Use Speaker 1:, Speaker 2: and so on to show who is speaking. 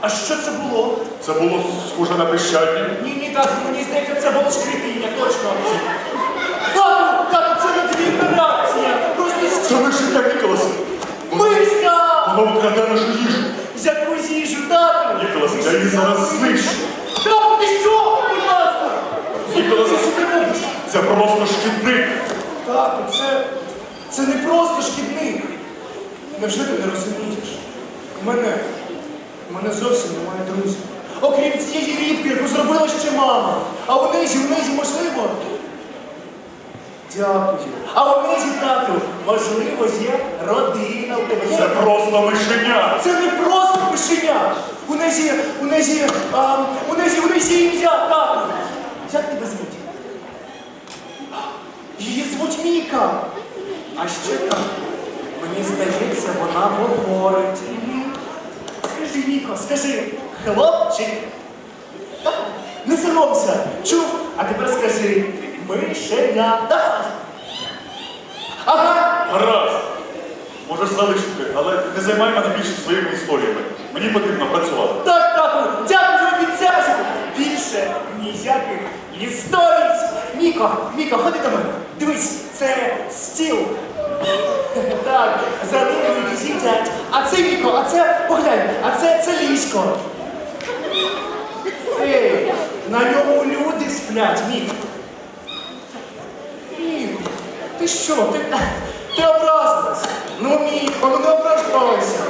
Speaker 1: А що це було?
Speaker 2: Це було схоже на пищання.
Speaker 1: Ні, ні, так, мені здається, це було шкрипіння, точно. Тату, тату, це надвірна реакція. Просто
Speaker 2: Це мишеня, Ніколас.
Speaker 1: мишка!
Speaker 2: Воно вкраде нашу їжу.
Speaker 1: Яку їжу, тату?
Speaker 2: Ніколас, я її зараз знищу.
Speaker 1: Тату, ти що? Будь ласка!
Speaker 2: Ніколас,
Speaker 1: Ти що ти робиш?
Speaker 2: це просто шкідник.
Speaker 1: Тату, це, це не просто шкідник. Невже ти не розумієш? У мене, мене зовсім немає друзів. Окрім цієї рідки, яку зробила ще мама. А у Незі, у Незі, можливо. Дякую. А у Незі, тату, можливо, є родина у тебе.
Speaker 2: Це просто мишеня.
Speaker 1: Це не просто пишеня. У Незі, у Незі, а, у Незі, у Незі ім'я, тату. Як тебе звуть? Її звуть Міка. А ще так, мені здається, вона говорить. Мгм. Скажи, хлопчик. Так, Не соромся. Чув? А тепер скажи, мишеня. Давай. Ага.
Speaker 2: Гаразд. Можеш залишити, але не займай мене більше своїми історіями. Мені потрібно працювати.
Speaker 1: Так, тату, дякую за обіцянку. Більше ніяких історій. Міко, Міко, ходи до мене. Дивись, це стіл. Так, за ним люди сидять. А це Міко, а це, поглянь, а це, ліжко. Ей, на ньому люди сплять, міг. Міко, ти що, ти, ти образилась? Ну, міг, не ображайся.